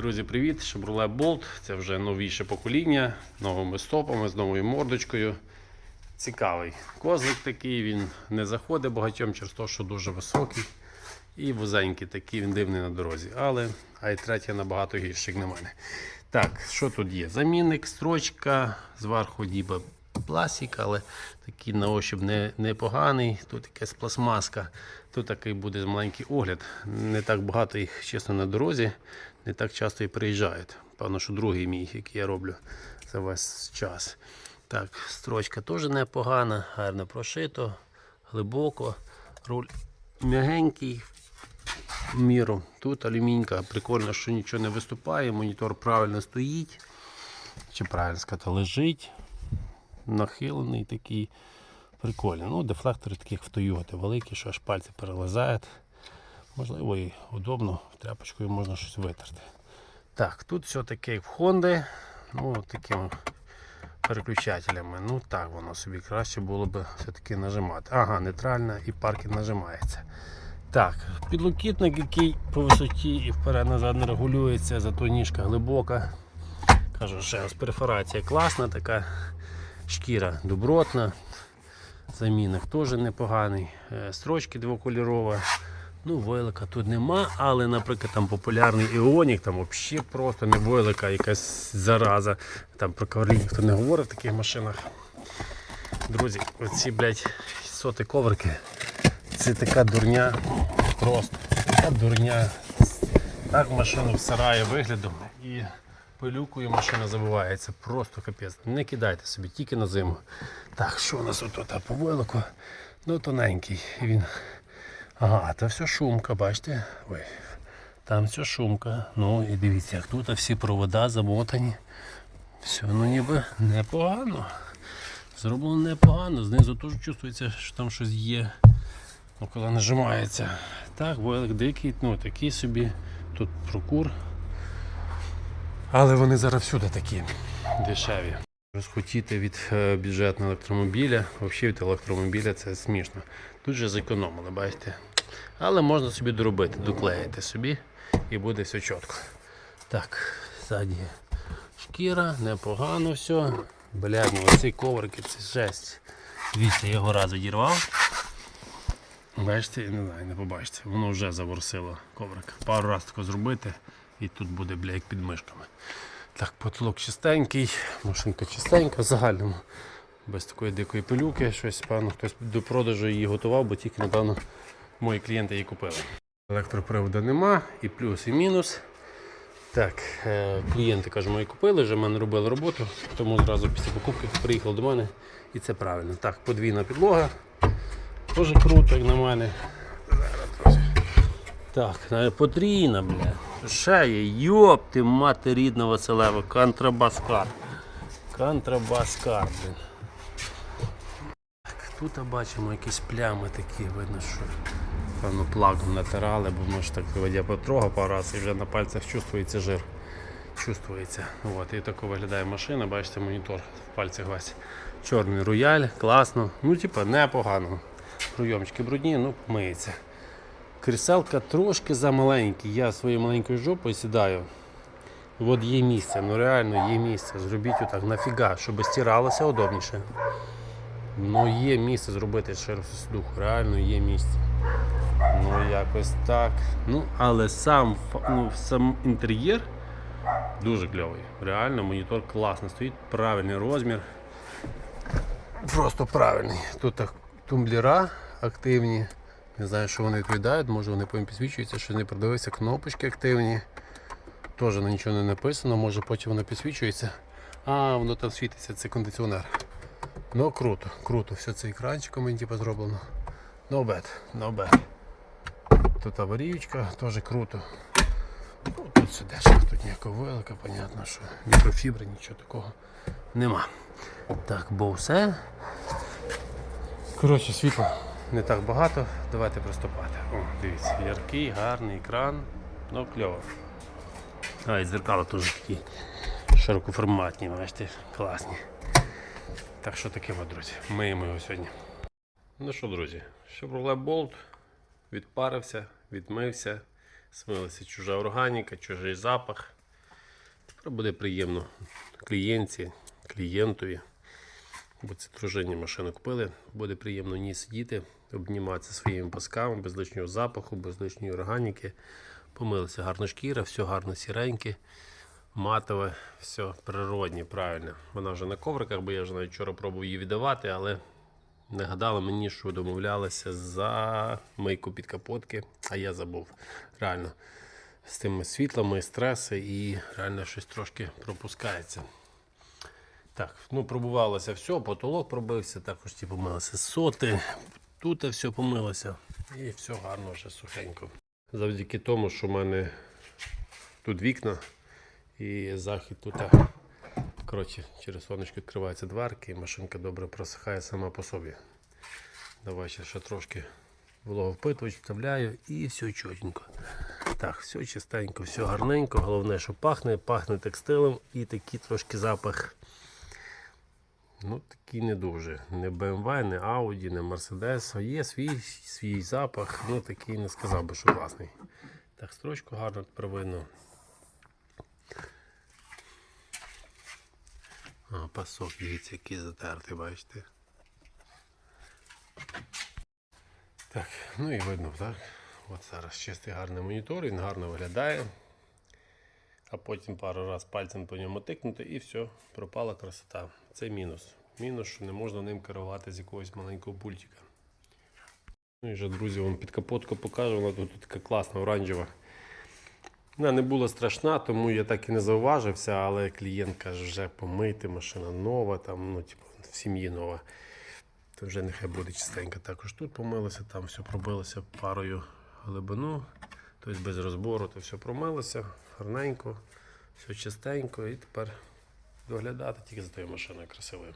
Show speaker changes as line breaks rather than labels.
Друзі, привіт! Chevrolet Bolt. Це вже новіше покоління, новими стопами, з новою мордочкою. Цікавий козлик такий, він не заходить багатьом через те, що дуже високий і вузенький такий, він дивний на дорозі. Але i3 набагато гірший, як на мене. Так, що тут є? Замінник, строчка, зверху ніби пластик, але такий на ощуп не, непоганий. Тут якась пластмаска. Тут такий буде маленький огляд. Не так багато їх, чесно, на дорозі, не так часто і приїжджають. Певно, що другий мій, який я роблю за весь час. Так, строчка теж непогана, гарно прошито, глибоко. Руль м'ягенький, в міру. Тут алюмінька, прикольно, що нічого не виступає, монітор правильно стоїть. Чи правильно сказати, лежить. Нахилений такий. Прикольно. Ну, дефлектори таких в Toyota великі, що аж пальці перелазають. Можливо, і удобно, тряпочкою можна щось витерти. Так, тут все таке як в Honda. Ну, такими переключателями. Ну так воно собі краще було б все-таки нажимати. Ага, нейтральна і паркінг нажимається. Так, підлокітник, який по висоті і вперед-назад не регулюється, зато ніжка глибока. Кажу, ще раз перфорація класна, така шкіра добротна. Замінник теж непоганий. Е, Строчки двокольорова. Ну, войлика тут нема, але, наприклад, там популярний Іонік, там взагалі просто не войлика, якась зараза. Там про коврі ніхто не говорить в таких машинах. Друзі, оці, блядь, соти коврики. Це така дурня. Просто така дурня. Так машину в сараї виглядом і пилюкою машина забивається. Просто капець. Не кидайте собі, тільки на зиму. Так, що у нас тут по войлику? Ну, тоненький. Він. Ага, це все шумка, бачите? Ой, там все шумка. Ну і дивіться, як тут всі провода замотані. Все, ну ніби непогано. Зроблено непогано. Знизу теж чувствується, що там щось є. Ну, коли нажимається. Так, войлик дикий, ну такий собі. Тут прокур. Але вони зараз всюди такі дешеві. Розхотіти від е, бюджетного електромобіля, взагалі від електромобіля це смішно. Тут же зекономили, бачите. Але можна собі доробити, доклеїти собі і буде все чітко. Так, ззаді шкіра, непогано все. Блядь, ну оці коврики, це жесть. Дивіться, я його раз відірвав. Бачите, не знаю, не побачите. Воно вже заворсило коврик. Пару разів тако зробити і тут буде бля, як під мишками. Так, потолок чистенький, машинка чистенька в загальному. Без такої дикої пилюки. Щось, певно, хтось до продажу її готував, бо тільки, напевно, мої клієнти її купили. Електроприводу нема, і плюс, і мінус. Так, е, клієнти кажу, мої купили, вже в мене робили роботу, тому одразу після покупки приїхали до мене і це правильно. Так, подвійна підлога. Теж круто, як на мене. Так, е, потрійна, бля. Ще є, йоп ти мати рідна Василева, контрабаскар. Контрабаскар, блін. Так, тут бачимо якісь плями такі, видно, що певно плагом натирали, бо може так я потрогав пару разів і вже на пальцях чувствується жир. Чувствується. От, і так виглядає машина, бачите, монітор в пальцях весь. Чорний рояль, класно. Ну, типа, непогано. Прийомчики брудні, ну, миється. Кріселка трошки замаленькі. Я своєю маленькою жопою сідаю. От є місце, ну реально є місце. Зробіть отак, нафіга, щоб стиралося удобніше. Ну є місце зробити духу, реально є місце. Ну якось так. Ну, але сам, ну, сам інтер'єр дуже кльовий. Реально монітор класно стоїть, правильний розмір. Просто правильний. Тут так тумблера активні. Не знаю, що вони відповідають, може вони потім підсвічуються, що не продивився, кнопочки активні. Теж на нічого не написано, може потім воно підсвічується. А, воно там світиться, це кондиціонер. Ну круто, круто. Все це екранчиком мені типу, зроблено. No bad, no bad. Тут аварійка, теж круто. Ну, тут все дешево, тут ніякого велика, понятно, що мікрофібри, нічого такого нема. Так, бо все. Коротше, світла не так багато, давайте приступати. О, дивіться, яркий, гарний екран, ну кльово. А, і дзеркала теж такі широкоформатні, бачите, класні. Так що таке, друзі, миємо його сьогодні. Ну що, друзі, Chevrolet Bolt відпарився, відмився, смилася чужа органіка, чужий запах. Тепер буде приємно клієнтці, клієнтові. Бо це дружині машину купили. Буде приємно в ній сидіти, обніматися своїми пасками, без лишнього запаху, без лишньої органіки. Помилися гарна шкіра, все гарно сіреньке, матове, все природнє, правильно. Вона вже на ковриках, бо я вже навіть вчора пробував її віддавати, але нагадали мені, що домовлялися за мийку під капотки, а я забув. Реально. З тими світлами, стреси і реально щось трошки пропускається. Так, ну пробувалося все, потолок пробився, також ті помилися соти. Тут все помилося. І все гарно вже сухенько. Завдяки тому, що в мене тут вікна і захід тут. Коротше, через сонечко відкриваються дверки і машинка добре просихає сама по собі. Давай ще, ще трошки вологовпитувач вставляю і все чотенько. Так, все чистенько, все гарненько. Головне, що пахне, пахне текстилем і такий трошки запах. Ну, такий не дуже. Не BMW, не Audi, не Mercedes. Є свій, свій запах, ну такий не сказав би, що класний. Так, строчку гарно тепер. А, пасок, дивіться, який затертий, бачите. Так, ну і видно, так? От зараз чистий гарний монітор, він гарно виглядає. А потім пару раз пальцем по ньому тикнути і все, пропала красота. Це мінус. Мінус, що не можна ним керувати з якогось маленького пультика. Ну і вже, друзі, вам під капотку покажу, вона тут така класна, оранжева. Вона не була страшна, тому я так і не зауважився, але клієнт каже, вже помити, машина нова, там, ну, типу, в сім'ї нова. То вже нехай буде чистенько. Також тут помилося, там все пробилося парою глибину, тобто без розбору, то все промилося, гарненько, все чистенько і тепер доглядати тільки за твоєю машиною красивою.